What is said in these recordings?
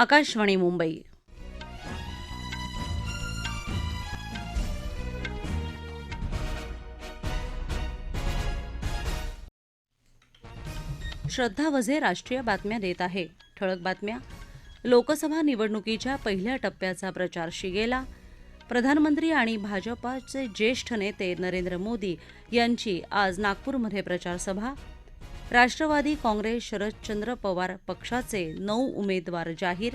आकाशवाणी मुंबई. श्रद्धा वझे राष्ट्रीय बातम्या देत आहे. ठळक बातम्या. लोकसभा निवडणुकीच्या पहिल्या टप्प्याचा प्रचार शिगेला. प्रधानमंत्री आणि भाजपाचे ज्येष्ठ नेते नरेंद्र मोदी यांची आज नागपूरमध्ये प्रचारसभा. राष्ट्रवादी काँग्रेस शरदचंद्र पवार पक्षाचे नऊ उमेदवार जाहीर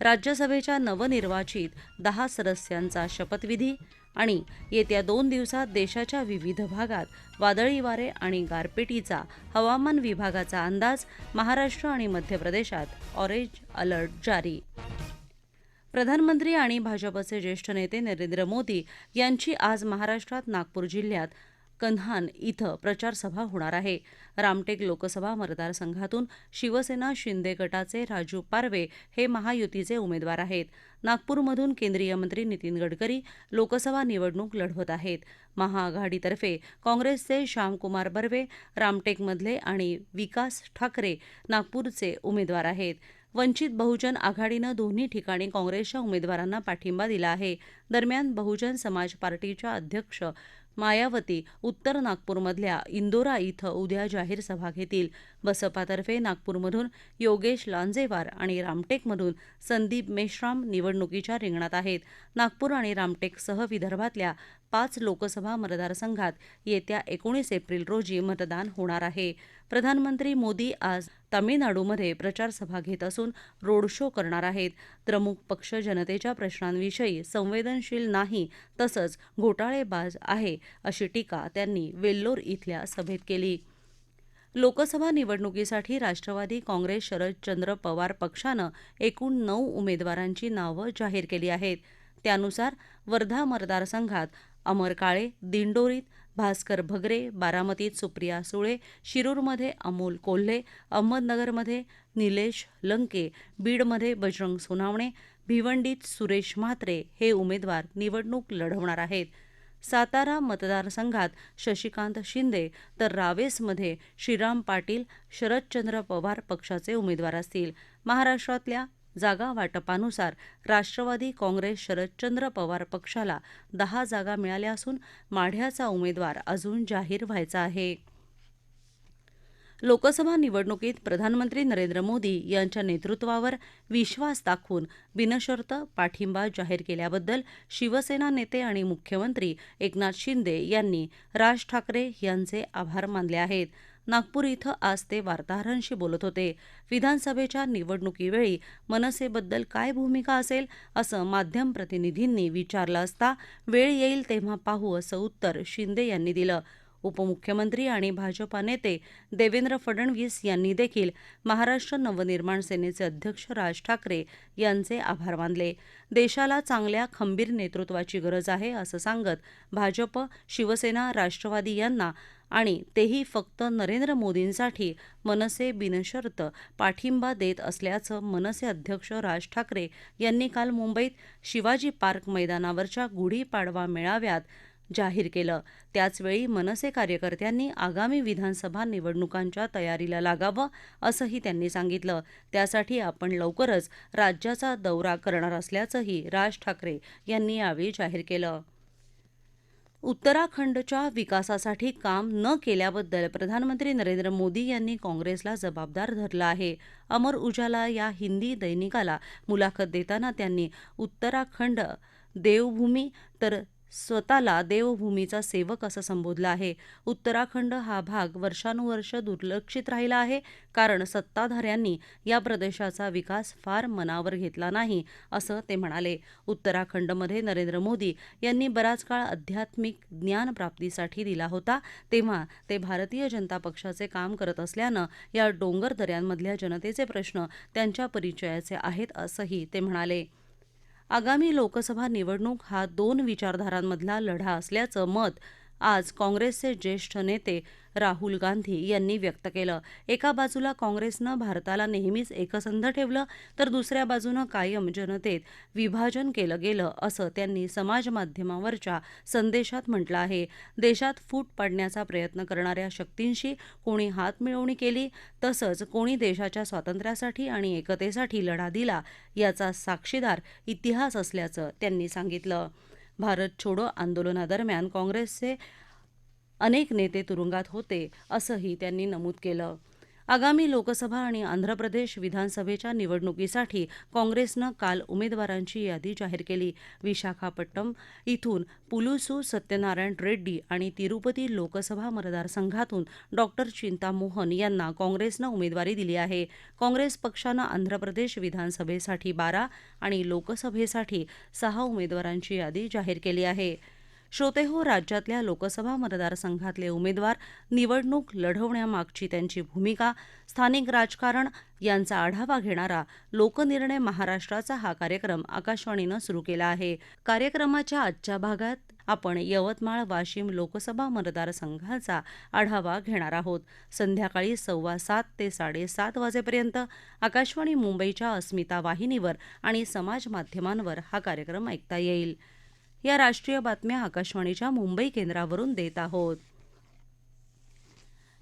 राज्यसभेच्या नवनिर्वाचित दहा सदस्यांचा शपथविधी आणि येत्या दोन दिवसात देशाच्या विविध भागात वादळी वारे आणि गारपिटीचा हवामान विभागाचा अंदाज महाराष्ट्र आणि मध्य प्रदेशात ऑरेंज अलर्ट जारी. प्रधानमंत्री आणि भाजपचे ज्येष्ठ नेते नरेंद्र मोदी यांची आज महाराष्ट्रात नागपूर जिल्ह्यात कन्हान इथं प्रचारसभा होणार आहे. रामटेक लोकसभा मतदारसंघातून शिवसेना शिंदे गटाचे राजू पारवे हे महायुतीचे उमेदवार आहेत. नागपूरमधून केंद्रीय मंत्री नितीन गडकरी लोकसभा निवडणूक लढवत आहेत. महाआघाडीतर्फे काँग्रेसचे श्यामकुमार बर्वे रामटेकमधले आणि विकास ठाकरे नागपूरचे उमेदवार आहेत. वंचित बहुजन आघाडीनं दोन्ही ठिकाणी काँग्रेसच्या उमेदवारांना पाठिंबा दिला आहे. दरम्यान बहुजन समाज पार्टीच्या अध्यक्ष मायावती उत्तर नागपूरमधल्या इंदोरा इथं उद्या जाहीर सभा घेतील. बसपातर्फे नागपूरमधून योगेश लांजेवार आणि रामटेकमधून संदीप मेश्राम निवडणुकीच्या रिंगणात आहेत. नागपूर आणि रामटेकसह विदर्भातल्या पाच लोकसभा मतदारसंघात येत्या एकोणीस एप्रिल रोजी मतदान होणार आहे. प्रधानमंत्री मोदी आज तामिळनाडूमध्ये प्रचारसभा घेत असून रोड शो करणार आहेत. द्रमुक पक्ष जनतेच्या प्रश्नांविषयी संवेदनशील नाही तसंच घोटाळेबाज आहे अशी टीका त्यांनी वेल्लोर इथल्या सभेत केली. लोकसभा निवडणुकीसाठी राष्ट्रवादी काँग्रेस शरदचंद्र पवार पक्षानं एकूण नऊ उमेदवारांची नावं जाहीर केली आहेत. त्यानुसार वर्धा मतदारसंघात अमर काळे दिंडोरीत भास्कर भगरे बारामतीत सुप्रिया सुळे शिरूरमध्ये अमोल कोल्हे अहमदनगरमध्ये निलेश लंके बीडमध्ये बजरंग सोनावणे भिवंडीत सुरेश म्हात्रे हे उमेदवार निवडणूक लढवणार आहेत. सातारा मतदारसंघात शशिकांत शिंदे तर रावेसमध्ये श्रीराम पाटील शरदचंद्र पवार पक्षाचे उमेदवार असतील. महाराष्ट्रातल्या जागा वाटपानुसार राष्ट्रवादी काँग्रेस शरदचंद्र पवार पक्षाला दहा जागा मिळाल्या असून माढ्याचा उमेदवार अजून जाहीर व्हायचा आहे. लोकसभा निवडणुकीत प्रधानमंत्री नरेंद्र मोदी यांच्या नेतृत्वावर विश्वास दाखवून बिनशर्त पाठिंबा जाहीर केल्याबद्दल शिवसेना नेते आणि मुख्यमंत्री एकनाथ शिंदे यांनी राज ठाकरे यांचे आभार मानले आहेत. नागपूर इथं आज ते वार्ताहरांशी बोलत होते. विधानसभेच्या निवडणुकीवेळी मनसेबद्दल काय भूमिका असेल असं माध्यम प्रतिनिधींनी विचारलं असता वेळ येईल तेव्हा पाहू असं उत्तर शिंदे यांनी दिलं. उपमुख्यमंत्री आणि भाजपा नेते देवेंद्र फडणवीस यांनी देखील महाराष्ट्र नवनिर्माण सेनेचे अध्यक्ष राज ठाकरे यांचे आभार मानले. देशाला चांगल्या खंबीर नेतृत्वाची गरज आहे असं सांगत भाजप शिवसेना राष्ट्रवादी यांना आणि तेही फक्त नरेंद्र मोदींसाठी मनसे बिनशर्त पाठिंबा देत असल्याचं मनसे अध्यक्ष राज ठाकरे यांनी काल मुंबईत शिवाजी पार्क मैदानावरच्या गुढीपाडवा मेळाव्यात जाहीर केलं. त्याचवेळी मनसे कार्यकर्त्यांनी आगामी विधानसभा निवडणुकांच्या तयारीला लागावं असंही त्यांनी सांगितलं. त्यासाठी आपण लवकरच राज्याचा दौरा करणार असल्याचंही राज ठाकरे यांनी यावेळी जाहीर केलं. उत्तराखंडच्या विकासासाठी काम न केल्याबद्दल प्रधानमंत्री नरेंद्र मोदी यांनी काँग्रेसला जबाबदार धरलं आहे. अमर उजाला या हिंदी दैनिकाला मुलाखत देताना त्यांनी उत्तराखंड देवभूमी तर स्वतःला देवभूमीचा सेवक असं संबोधलं आहे. उत्तराखंड हा भाग वर्षानुवर्ष दुर्लक्षित राहिला आहे कारण सत्ताधाऱ्यांनी या प्रदेशाचा विकास फार मनावर घेतला नाही असं ते म्हणाले. उत्तराखंडमध्ये नरेंद्र मोदी यांनी बराच काळ आध्यात्मिक ज्ञानप्राप्तीसाठी दिला होता तेव्हा ते भारतीय जनता पक्षाचे काम करत असल्यानं या डोंगर दऱ्यांमधल्या जनतेचे प्रश्न त्यांच्या परिचयाचे आहेत असंही ते म्हणाले. आगामी लोकसभा निवडणूक हा दोन विचारधारांमधला लढा असल्याचं मत आज काँग्रेसचे ज्येष्ठ नेते राहुल गांधी यांनी व्यक्त केलं. एका बाजूला काँग्रेसनं भारताला नेहमीच एकसंध ठेवलं तर दुसऱ्या बाजूनं कायम जनतेत विभाजन केलं गेलं असं त्यांनी समाजमाध्यमावरच्या संदेशात म्हटलं आहे. देशात फूट पाडण्याचा प्रयत्न करणाऱ्या शक्तींशी कोणी हातमिळवणी केली तसंच कोणी देशाच्या स्वातंत्र्यासाठी आणि एकतेसाठी लढा दिला याचा साक्षीदार इतिहास असल्याचं त्यांनी सांगितलं. भारत छोडो आंदोलनादरम्यान काँग्रेसचे अनेक नेते तुरुंगात होते असंही त्यांनी नमूद केलं. आगामी लोकसभा आणि आंध्र प्रदेश विधानसभेच्या निवडणुकीसाठी काँग्रेसनं काल उमेदवारांची यादी जाहीर केली. विशाखापट्टणम इथून पुलुसू सत्यनारायण रेड्डी आणि तिरुपती लोकसभा मतदारसंघातून डॉक्टर चिंता मोहन यांना काँग्रेसनं उमेदवारी दिली आहे. काँग्रेस पक्षानं आंध्र प्रदेश विधानसभेसाठी बारा आणि लोकसभेसाठी सहा उमेदवारांची यादी जाहीर केली आहे. श्रोतेहो राज्यातल्या लोकसभा मतदारसंघातले उमेदवार निवडणूक लढवण्यामागची त्यांची भूमिका स्थानिक राजकारण यांचा आढावा घेणारा लोकनिर्णय महाराष्ट्राचा हा कार्यक्रम आकाशवाणीनं सुरू केला आहे. कार्यक्रमाच्या आजच्या भागात आपण यवतमाळ वाशिम लोकसभा मतदारसंघाचा आढावा घेणार आहोत. संध्याकाळी सव्वा सात ते साडेसात वाजेपर्यंत आकाशवाणी मुंबईच्या अस्मिता वाहिनीवर आणि समाज माध्यमांवर हा कार्यक्रम ऐकता येईल. या राष्ट्रीय बातम्या आकाशवाणीच्या मुंबई केंद्रावरून देत आहोत.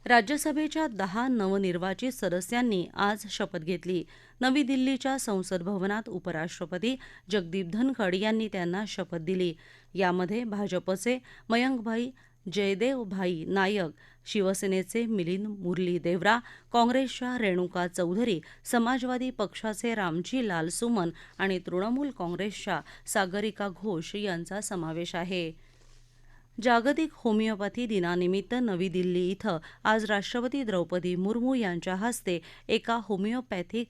राज्यसभेच्या दहा नवनिर्वाचित सदस्यांनी आज शपथ घेतली. नवी दिल्लीच्या संसद भवनात उपराष्ट्रपती जगदीप धनखड यांनी त्यांना शपथ दिली. यामध्ये भाजपचे मयंकभाई जयदेवभाई नायक शिवसेनेचे मिलिंद मुरली देवरा काँग्रेसच्या रेणुका चौधरी समाजवादी पक्षाचे रामजी लाल सुमन आणि तृणमूल काँग्रेसच्या सागरिका घोष यांचा समावेश आहे. जागतिक होमिओपॅथी दिनानिमित्त नवी दिल्ली इथं आज राष्ट्रपती द्रौपदी मुर्मू यांच्या हस्ते एका होमिओपॅथिक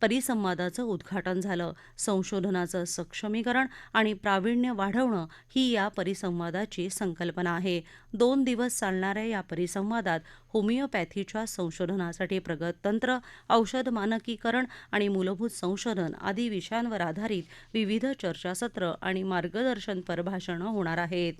परिसंवादाचं उद्घाटन झालं. संशोधनाचं सक्षमीकरण आणि प्रावीण्य वाढवणं ही या परिसंवादाची संकल्पना आहे. दोन दिवस चालणाऱ्या या परिसंवादात होमिओपॅथीच्या संशोधनासाठी प्रगत तंत्र औषध मानकीकरण आणि मूलभूत संशोधन आदी विषयांवर आधारित विविध चर्चासत्र आणि मार्गदर्शनपर भाषणं होणार आहेत.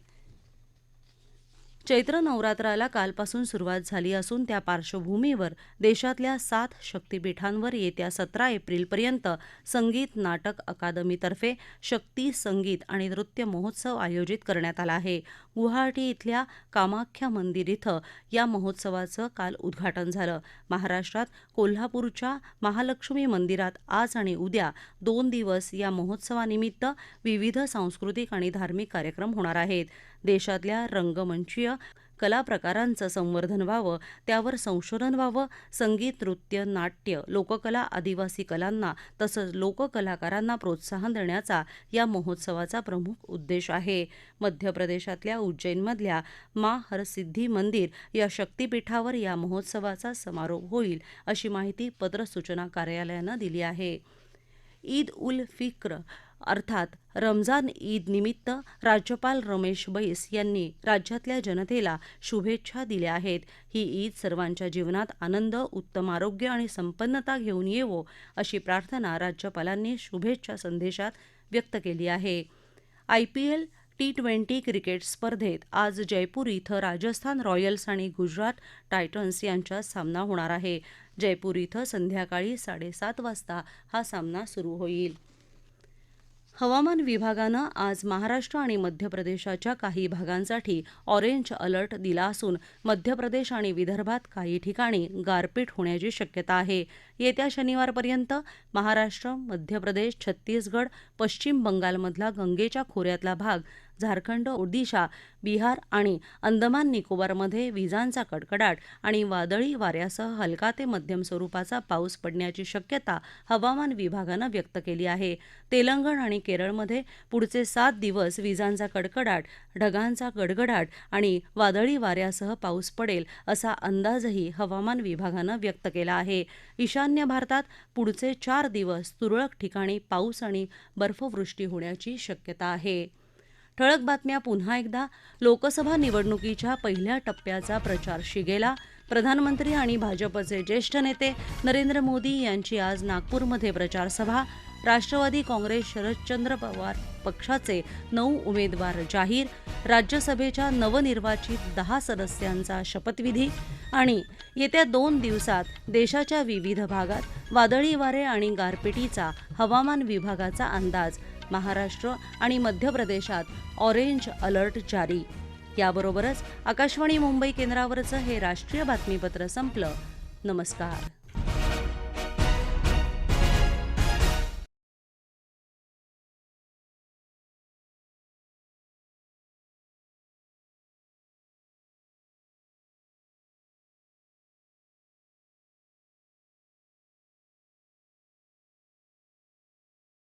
चैत्र नवरात्राला कालपासून सुरुवात झाली असून त्या पार्श्वभूमीवर देशातल्या सात शक्तीपीठांवर येत्या सतरा एप्रिलपर्यंत संगीत नाटक अकादमीतर्फे शक्ती संगीत आणि नृत्य महोत्सव आयोजित करण्यात आला आहे. गुवाहाटी इथल्या कामाख्या मंदिर इथं या महोत्सवाचं काल उद्घाटन झालं. महाराष्ट्रात कोल्हापूरच्या महालक्ष्मी मंदिरात आज आणि उद्या दोन दिवस या महोत्सवानिमित्त विविध सांस्कृतिक आणि धार्मिक कार्यक्रम होणार आहेत. देशातल्या रंगमंचीय कला प्रकारांचं संवर्धन व्हावं त्यावर संशोधन व्हावं संगीत नृत्य नाट्य लोककला आदिवासी कलांना तसंच लोककलाकारांना प्रोत्साहन देण्याचा या महोत्सवाचा प्रमुख उद्देश आहे. मध्य प्रदेशातल्या उज्जैनमधल्या मा हरसिद्धी मंदिर या शक्तीपीठावर या महोत्सवाचा समारोप होईल अशी माहिती पत्र सूचना कार्यालयानं दिली आहे. ईद उल फिक्र अर्थात रमजान ईद निमित्त राज्यपाल रमेश बैस यांनी राज्यातल्या जनतेला शुभेच्छा दिल्या आहेत. ही ईद सर्वांच्या जीवनात आनंद उत्तम आरोग्य आणि संपन्नता घेऊन येवो अशी प्रार्थना राज्यपालांनी शुभेच्छा संदेशात व्यक्त केली आहे. आयपीएल टी ट्वेंटी क्रिकेट स्पर्धेत आज जयपूर इथं राजस्थान रॉयल्स आणि गुजरात टायटन्स यांच्यात सामना होणार आहे. जयपूर इथं संध्याकाळी साडेसात वाजता हा सामना सुरू होईल. हवामान विभागानं आज महाराष्ट्र आणि मध्य प्रदेशाच्या काही भागांसाठी ऑरेंज अलर्ट दिला असून मध्य प्रदेश आणि विदर्भात काही ठिकाणी गारपीट होण्याची शक्यता आहे. येत्या शनिवारपर्यंत महाराष्ट्र मध्य प्रदेश छत्तीसगड पश्चिम बंगालमधला गंगेच्या खोऱ्यातला भाग झारखंड ओदिशा बिहार आणि अंदमान निकोबारमध्ये विजांचा कडकडाट आणि वादळी वाऱ्यासह हलका ते मध्यम स्वरूपाचा पाऊस पडण्याची शक्यता हवामान विभागानं व्यक्त केली आहे. तेलंगण आणि केरळमध्ये पुढचे सात दिवस विजांचा कडकडाट ढगांचा गडगडाट आणि वादळी वाऱ्यासह पाऊस पडेल असा अंदाजही हवामान विभागानं व्यक्त केला आहे. ईशान्य भारतात पुढचे चार दिवस तुरळक ठिकाणी पाऊस आणि बर्फवृष्टी होण्याची शक्यता आहे. ठळक बातम्या पुन्हा एकदा. लोकसभा निवडणुकीच्या पहिल्या टप्प्याचा प्रचार शिगेला. प्रधानमंत्री आणि भाजपचे ज्येष्ठ नेते नरेंद्र मोदी यांची आज नागपूरमध्ये प्रचारसभा. राष्ट्रवादी काँग्रेस शरदचंद्र पवार पक्षाचे नऊ उमेदवार जाहीर. राज्यसभेच्या नवनिर्वाचित दहा सदस्यांचा शपथविधी. आणि येत्या दोन दिवसात देशाच्या विविध भागात वादळी वारे आणि गारपिटीचा हवामान विभागाचा अंदाज महाराष्ट्र आणि मध्य प्रदेशात ऑरेंज अलर्ट जारी. याबरोबरच आकाशवाणी मुंबई केंद्रावरचं हे राष्ट्रीय बातमीपत्र संपलं. नमस्कार.